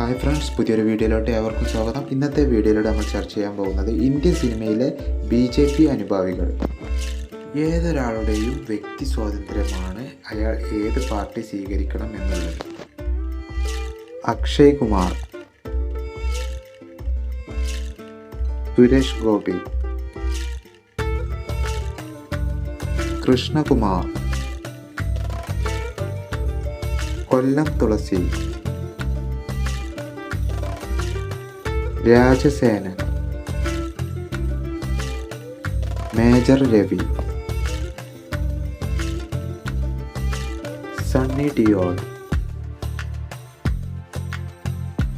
Hi friends പുതിയൊരു വീഡിയോയിലോട്ട് ഏവർക്കും സ്വാഗതം. ഇന്നത്തെ വീഡിയോയിലൂടെ നമ്മൾ ചർച്ച ചെയ്യാൻ പോകുന്നത് ഇന്ത്യൻ സിനിമയിലെ ബി ജെ പി അനുഭാവികൾ. ഏതൊരാളുടെയും വ്യക്തി സ്വാതന്ത്ര്യമാണ് അയാൾ ഏത് പാർട്ടി സ്വീകരിക്കണം എന്നുള്ളത്. അക്ഷയ് കുമാർ സുരേഷ് ഗോപി കൃഷ്ണകുമാർ കൊല്ലം തുളസി രാജസേനൻ മേജർ രവി. സണ്ണി ഡിയോൾ.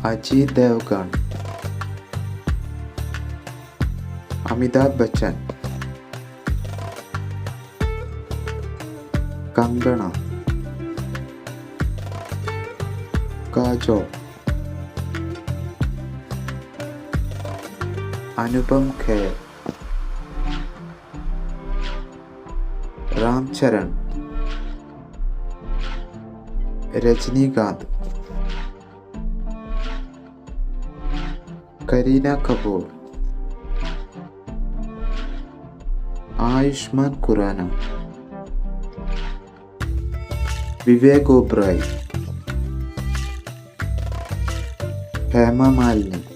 അജിത് ദേവ്ഗൺ. അമിതാഭ് ബച്ചൻ. കങ്കണ. കാജോ. अनुपम खेर। रामचरण। रजनीकांत। करीना कपूर। आयुष्मान खुराना। विवेक ओबराय। हेमा मालिनी।